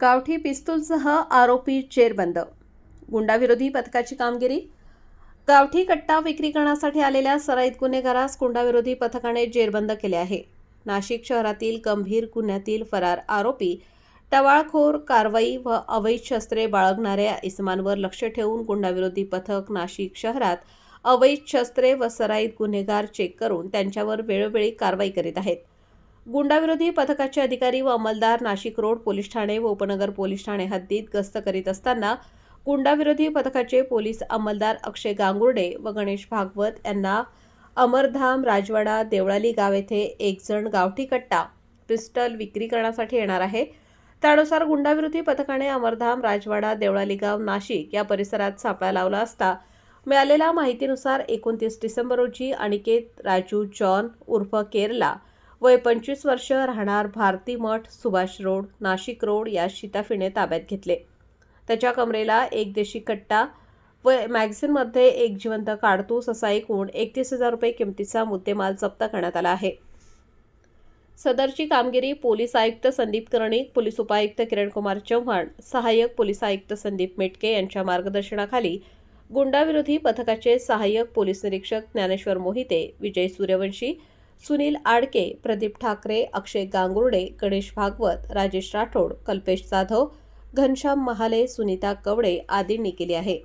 गावठी पिस्तूलसह आरोपी जेरबंद. गुंडाविरोधी पथकाची कामगिरी? गावठी कट्टा विक्री करण्यासाठी आलेल्या सराईत गुन्हेगारास गुंडाविरोधी पथकाने जेरबंद केले आहे. नाशिक शहरातील गंभीर गुन्ह्यातील फरार आरोपी टवाळखोर कारवाई व अवैध शस्त्रे बाळगणाऱ्या इसमांवर लक्ष ठेवून गुंडाविरोधी पथक नाशिक शहरात अवैध शस्त्रे व सराईत गुन्हेगार चेक करून त्यांच्यावर वेळोवेळी कारवाई करीत आहेत. गुंडाविरोधी पथकाचे अधिकारी व अंमलदार नाशिक रोड पोलीस ठाणे व उपनगर पोलीस ठाणे हद्दीत गस्त करीत असताना गुंडाविरोधी पथकाचे पोलीस अंमलदार अक्षय गांगुर्डे व गणेश भागवत यांना अमरधाम राजवाडा देवळाली गाव येथे एकजण गावठी कट्टा पिस्टल विक्री करण्यासाठी येणार आहे. त्यानुसार गुंडाविरोधी पथकाने अमरधाम राजवाडा देवळाली गाव नाशिक या परिसरात सापळा लावला असता मिळालेल्या माहितीनुसार एकोणतीस डिसेंबर रोजी अनिकेत राजू जॉन उर्फ केरला वय पंचवीस वर्ष राहणार भारती मठ सुभाष रोड नाशिक रोड या शिताफीने ताब्यात घेतले. त्याच्या कमरेला एक देशी कट्टा व मॅगझिनमध्ये एक जिवंत काडतूस असा एकूण एकतीस हजार रुपये किमतीचा मुद्देमाल जप्त करण्यात आला आहे. सदरची कामगिरी पोलीस आयुक्त संदीप कर्णिक पोलीस उपायुक्त किरणकुमार चव्हाण सहाय्यक पोलीस आयुक्त संदीप मेटके यांच्या मार्गदर्शनाखाली गुंडाविरोधी पथकाचे सहाय्यक पोलीस निरीक्षक ज्ञानेश्वर मोहिते विजय सूर्यवंशी सुनील आडके प्रदीप ठाकरे अक्षय गांगुर्डे गणेश भागवत राजेश राठोड कल्पेश जाधव घनश्याम महाले सुनीता कवडे आदींनी केली आहे.